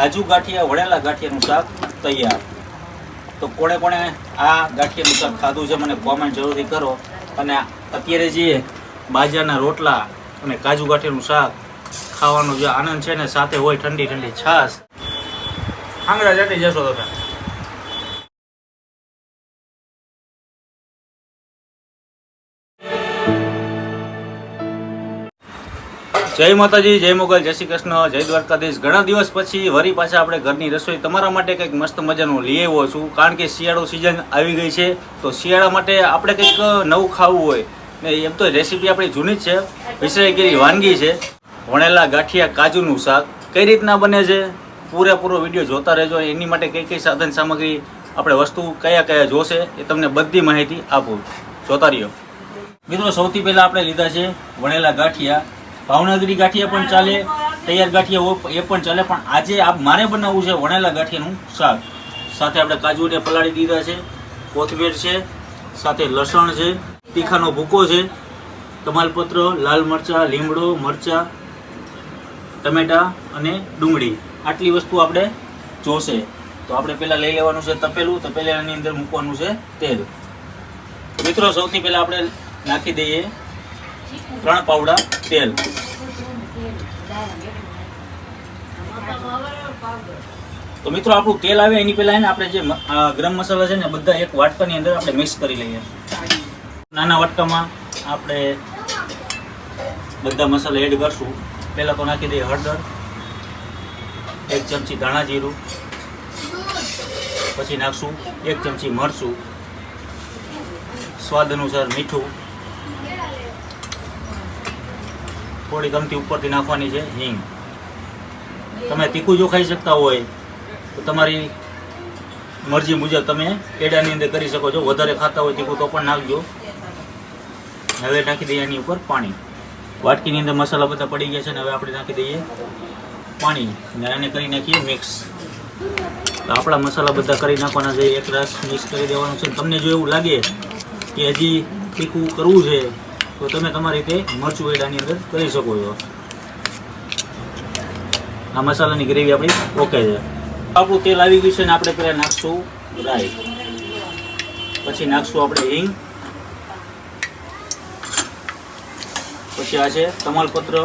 કાજુ ગાંઠિયા વળેલા ગાંઠિયાનું શાક તૈયાર. તો કોણે કોણે આ ગાંઠિયાનું શાક ખાધું છે મને કોમેન્ટ જરૂરથી કરો. અને અત્યારે જે બાજરાના રોટલા અને કાજુ ગાંઠિયાનું શાક ખાવાનો જે આનંદ છે ને સાથે હોય ઠંડી ઠંડી છાશ. આંગળા જતી જશો તમે જય માતાજી, જય મોગલ, જય શ્રી કૃષ્ણ, જય દ્વારકાધીશ. ઘણા દિવસ પછી વરી પાછા આપણે ઘરની રસોઈ તમારા માટે કંઈક મસ્ત મજાનું લઈ આવ્યો છું. કારણ કે શિયાળો સિઝન આવી ગઈ છે, તો શિયાળા માટે આપણે કંઈક નવું ખાવું હોય. ને એમ તો રેસીપી આપણી જૂની જ છે. વિસરાઈ વાનગી છે. વણેલા ગાંઠિયા કાજુનું શાક કઈ રીતના બને છે? પૂરેપૂરો વીડિયો જોતા રહેજો. એની માટે કઈ કઈ સાધન સામગ્રી આપણે વસ્તુ કયા કયા જોશે એ તમને બધી માહિતી આપું. જોતા રહ્યો. મિત્રો, સૌથી પહેલાં આપણે લીધા છે વણેલા ગાંઠિયા. ભાવનગરી ગાંઠિયા પણ ચાલે, તૈયાર ગાંઠિયા એ પણ ચાલે, પણ આજે આ મારે બનાવવું છે વણેલા ગાંઠિયાનું શાક. સાથે આપણે કાજુને પલાળી દીધા છે, કોથમીર છે, સાથે લસણ છે, તીખાનો ભૂકો છે, તમાલપત્ર, લાલ મરચાં, લીમડો, મરચાં, ટમેટા અને ડુંગળી. આટલી વસ્તુ આપણે જોશે. તો આપણે પહેલાં લઈ લેવાનું છે તપેલું, તપેલાની અંદર મૂકવાનું છે તેલ. મિત્રો, સૌથી પહેલાં આપણે નાખી દઈએ ત્રણ પાવડા તેલ. તો મિત્રો, આપણું તેલ આવે એની પહેલા એને આપણે જે ગરમ મસાલા છે ને, બધા એક વાટકાની અંદર આપણે મિક્સ કરી લઈએ. નાના વાટકામાં આપણે બધા મસાલા એડ કરશું. પહેલાં તો નાખી દઈએ હળદર, એક ચમચી ધાણા જીરું, પછી નાખશું એક ચમચી મરચું, સ્વાદ અનુસાર મીઠું થોડી ગમતી ઉપરથી નાખવાની છે, હિંગ. તમે તીખું જો ખાઈ શકતા હોય, તો તમારી મરજી મુજબ તમે એડાની અંદર કરી શકો છો. વધારે ખાતા હોય તીખું તો પણ નાખજો. હવે નાખી દઈએ એની ઉપર પાણી. વાટકીની અંદર મસાલા બધા પડી ગયા છે ને હવે આપણે નાખી દઈએ પાણી અને એને કરી નાખીએ મિક્સ. તો આપણા મસાલા બધા કરી નાખવાના છે. એક રસ મિક્સ કરી દેવાનું છે. તમને જો એવું લાગે કે હજી તીખું કરવું છે તો તમે તમારી રીતે મરચું એડાની અંદર કરી શકો છો. આ મસાલાની ગ્રેવી આપણી ઓકે છે. આપણું તેલ આવી ગયું છે ને આપણે પહેલાં નાખશું રાઈ. પછી નાખશું આપણે હિંગ. પછી આ છે તમાલપત્ર,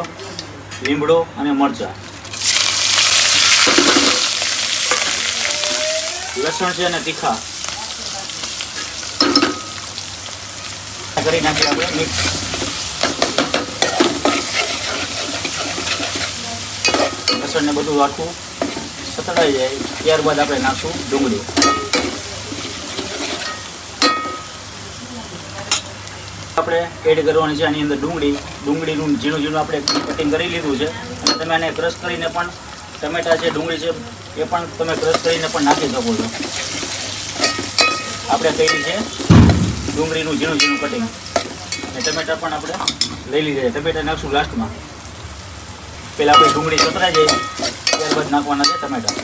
લીમડો અને મરચાં. લસણ છે અને તીખા. કરી નાખીએ આપણે મિક્સ. લસણને બધું આખું સતળાઈ જાય. ત્યારબાદ આપણે નાખશું ડુંગળી. આપણે એડ કરવાની છે આની અંદર ડુંગળી. ડુંગળીનું ઝીણું ઝીણું આપણે કટિંગ કરી લીધું છે. અને તમે આને ક્રશ કરીને પણ ટમેટા છે ડુંગળી છે એ પણ તમે ક્રશ કરીને પણ નાખી શકો છો. આપણે કરી છે ડુંગળીનું ઝીણું ઝીણું કટિંગ અને ટમેટા પણ આપણે લઈ લીધા છે. ટમેટા નાખશું લાસ્ટમાં પહેલાં આપણે ડુંગળી કતરા જઈએ ત્યારબાદ નાખવાના છે ટમેટા.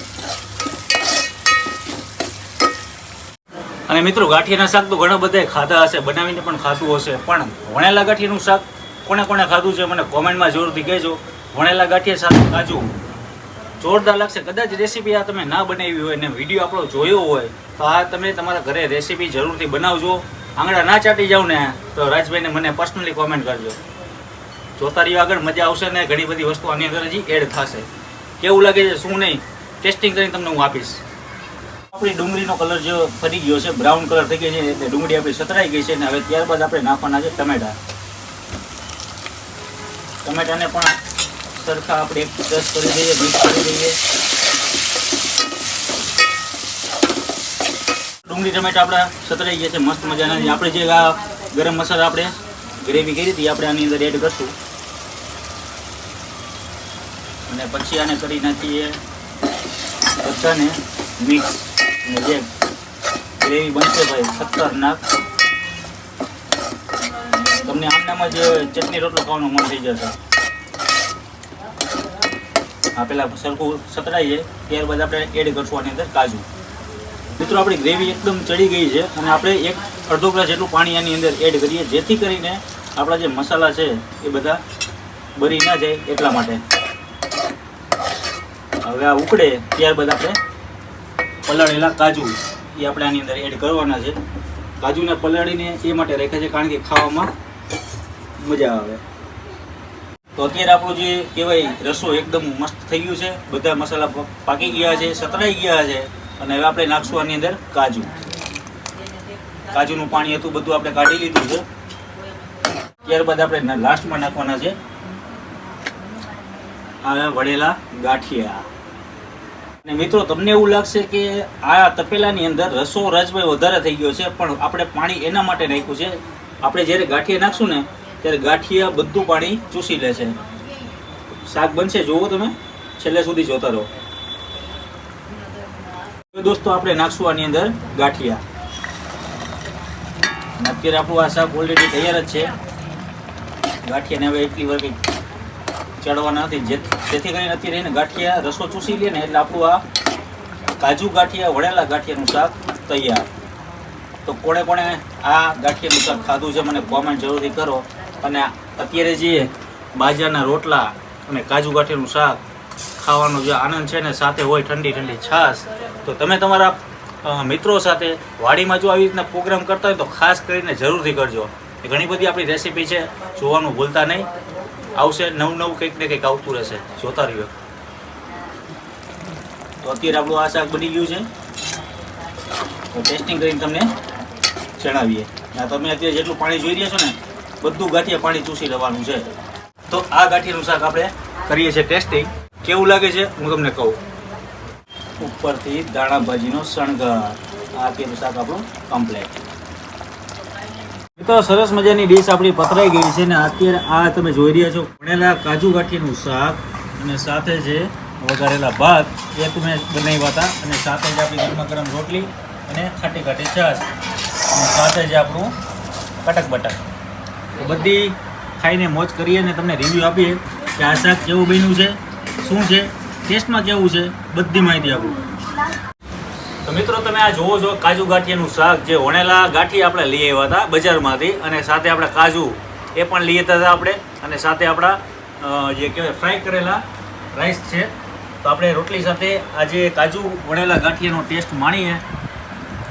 અને મિત્રો, ગાંઠિયાના શાક તો ઘણા બધા ખાધા હશે, બનાવીને પણ ખાધું હશે, પણ વણેલા ગાંઠિયાનું શાક કોને કોને ખાધું છે મને કોમેન્ટમાં જરૂરથી કહેજો. વણેલા ગાંઠિયા સાથે કાજુ. જોરદાર લાગશે. કદાચ રેસીપી આ તમે ના બનાવી હોય ને વીડિયો આપણો જોયો હોય, તો આ તમે તમારા ઘરે રેસીપી જરૂરથી બનાવજો. આંગળા ના ચાટી જાવ ને, તો રાજભાઈને મને પર્સનલી કોમેન્ટ કરજો. જોતા રહ્યો આગળ મજા આવશે ને ઘણી બધી વસ્તુ આની અંદર હજી એડ થશે. કેવું લાગે છે, શું નહીં? ટેસ્ટિંગ કરીને તમને હું આપીશ. આપણી ડુંગળીનો કલર જે ફરી ગયો છે બ્રાઉન કલર થઈ ગયો છે, એટલે ડુંગળી આપણી સતરાઈ ગઈ છે અને હવે ત્યારબાદ આપણે નાખવાના છે ટમેટા. ટમેટાને પણ સરખા આપણે એક ક્રશ કરી દઈએ મિક્સ કરી દઈએ. ડુંગળી, ટમેટા આપણા સતરાઈ ગયા છે, મસ્ત મજાના. આપણે જે આ ગરમ મસાલા આપણે ગ્રેવી કરી હતી આપણે આની અંદર એડ કરશું. અને પછી આને કરી નાખીએ. બધાને મિક્સ અને જે ગ્રેવી બનશે ભાઈ, ખતરનાક. તમને આમનામાં જ ચટણી રોટલો ખાવાનું મન થઈ જશે. આ પેલા સરખું સતરાઈ ત્યારબાદ આપણે એડ કરશું આની અંદર કાજુ. મિત્રો, આપણી ગ્રેવી એકદમ ચડી ગઈ છે અને આપણે એક અડધો ગ્લાસ જેટલું પાણી આની અંદર એડ કરીએ, જેથી કરીને આપણા જે મસાલા છે એ બધા બરી ના જાય એટલા માટે. હવે આ ઉકળે ત્યારબાદ આપણે પલાળેલા કાજુ એ આપણે આની અંદર એડ કરવાના છે. કાજુને પલાળીને એ માટે રાખ્યા છે કારણ કે ખાવામાં મજા આવે. તો અત્યારે આપણું જે કહેવાય રસો એકદમ મસ્ત થઈ ગયું છે. બધા મસાલા પાકી ગયા છે, સતરાઈ ગયા છે અને હવે આપણે નાખશું આની અંદર કાજુ. કાજુનું પાણી હતું, બધું આપણે કાઢી લીધું છે. ત્યારબાદ આપણે લાસ્ટમાં નાખવાના છે આ વળેલા ગાંઠિયા. અને મિત્રો, તમને એવું લાગશે કે આ તપેલાની અંદર રસો રાજભાઈ વધારે થઈ ગયો છે, પણ આપણે પાણી એના માટે નાખ્યું છે. આપણે જ્યારે ગાંઠિયા નાખશું ને, ત્યારે ગાંઠિયા બધું પાણી ચૂસી લે છે. શાક બનશે, જોવો તમે. છેલ્લે સુધી જોતા રહો. દોસ્તો, આપણે નાખશું આની અંદર ગાંઠિયા. અત્યારે આપણું આ શાક ઓલરેડી તૈયાર જ છે. ગાંઠિયાને હવે એટલી વાર કંઈક ચડવાના નથી. જેથી કરીને અત્યારે એને ગાંઠિયા રસો ચૂસી લે ને એટલે આપણું આ કાજુ ગાંઠિયા વળેલા ગાંઠિયાનું શાક તૈયાર. તો કોણે કોણે આ ગાંઠિયાનું શાક ખાધું છે મને કોમેન્ટ જરૂરથી કરો. અને અત્યારે જે બાજરાના રોટલા અને કાજુ ગાંઠિયાનું શાક ખાવાનો જે આનંદ છે ને, સાથે હોય ઠંડી ઠંડી છાશ, તો તમે તમારા મિત્રો સાથે વાડીમાં જો આવી રીતના પ્રોગ્રામ કરતા હોય તો ખાસ કરીને જરૂરથી કરજો. ઘણી બધી આપણી રેસીપી છે, જોવાનું ભૂલતા નહીં. આવશે નવું નવું કંઈક ને કંઈક આવતું રહેશે. જોતા રહ્યો. તો અત્યારે આપણું આ શાક બની ગયું છે. તો ટેસ્ટિંગ કરીને તમને જણાવીએ. આ તમે અત્યારે જેટલું પાણી જોઈ રહ્યા છો ને, બધું ગાંઠિયા પાણી ચૂસી લેવાનું છે. તો આ ગાંઠિયાનું શાક આપણે કરીએ છીએ ટેસ્ટિંગ કેવું લાગે છે? હું તમને કહું. ઉપરથી દાણા ભાજીનો શણગાર. આ અત્યારનું શાક આપણું કમ્પ્લેટ મિત્રો સરસ મજાની ડીશ આપણી પતરાઈ ગઈ છે ને અત્યારે આ તમે જોઈ રહ્યા છો ભણેલા કાજુ ગાંઠિયાનું શાક અને સાથે જે વઘારેલા ભાત એ તમે બનાવ્યા હતા અને સાથે જ આપણી ગરમા ગરમ રોટલી અને ખાટી ખાટી છાશ. અને સાથે જ આપણું કટક બટક. તો બધી ખાઈને મોજ કરીએ અને તમને રિવ્યૂ આપીએ કે આ શાક કેવું બન્યું છે, શું છે ટેસ્ટમાં કેવું છે, બધી માહિતી આપું. મિત્રો તમે આ જોવો છો કાજુ ગાંઠિયાનું શાક જે વણેલા ગાંઠી આપણે લઈ આવ્યા હતા બજારમાંથી અને સાથે આપણે કાજુ એ પણ લઈ હતા આપણે અને સાથે આપણા જે કહેવાય ફ્રાય કરેલા રાઈસ છે. તો આપણે રોટલી સાથે આજે કાજુ વણેલા ગાંઠિયાનો ટેસ્ટ માણીએ.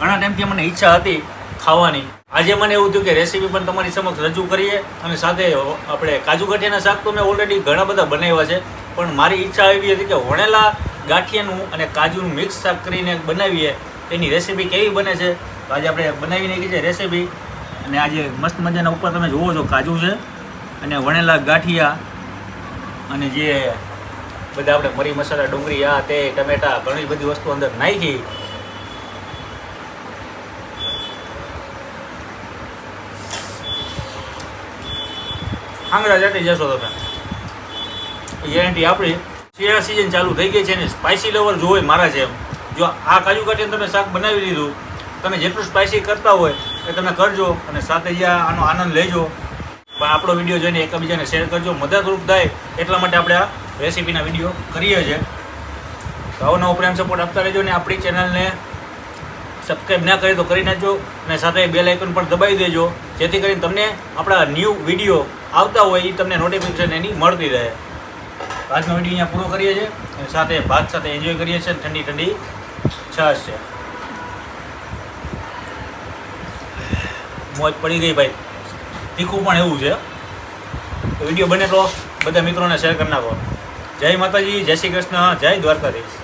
ઘણા ટાઈમથી મને ઈચ્છા હતી ખાવાની. આજે મને એવું થયું કે રેસીપી પણ તમારી સમક્ષ રજૂ કરીએ અને સાથે આપણે કાજુ ગાંઠિયાના શાક તો મેં ઓલરેડી ઘણા બધા બનાવ્યા છે. પણ મારી ઈચ્છા એવી હતી કે વણેલા ગાંઠિયાનું અને કાજુનું મિક્સ શાક કરીને બનાવીએ, એની રેસીપી કેવી બને છે? તો આજે આપણે બનાવી નાખી છે રેસીપી અને આજે મસ્ત મજાના ઉપર તમે જુઓ છો કાજુ છે અને વણેલા ગાંઠિયા અને જે બધા આપણે મરી મસાલા, ડુંગળી, આ તે, ટમેટા, ઘણી બધી વસ્તુ અંદર નાખી. આંગળા ચાટી જશો તમે. ગેરંટી આપણી. શિયાળા સિઝન ચાલુ થઈ ગઈ છે ને સ્પાઇસી લવર જો હોય મારા જેમ જો આ કાજુ કાઠીને તમે શાક બનાવી લીધું, તમે જેટલું સ્પાઇસી કરતા હોય એ તમે કરજો અને સાથે જ્યાં આનો આનંદ લેજો. પણ આપણો વીડિયો જોઈને એકબીજાને શેર કરજો. મદદરૂપ થાય એટલા માટે આપણે આ રેસીપીના વીડિયો કરીએ છીએ. તો આવો નવો પ્રેમ સપોર્ટ આપતા રહેજો ને આપણી ચેનલને સબસ્ક્રાઈબ ના કરી તો કરી નાખજો અને સાથે બેલ આઇકન પણ દબાવી દેજો, જેથી કરીને તમને આપણા ન્યૂ વીડિયો આવતા હોય એ તમને નોટિફિકેશન એની મળતી રહે. આજનો વીડિયો અહીંયા પૂરો કરીએ છીએ અને સાથે ભાત સાથે એન્જોય કરીએ છીએ ઠંડી ઠંડી છાશ છે. મોજ પડી ગઈ ભાઈ. તીખું પણ એવું છે. વીડિયો બને તો બધા મિત્રોને શેર કરી નાખો. જય માતાજી, જય શ્રી કૃષ્ણ, જય દ્વારકાધીશ.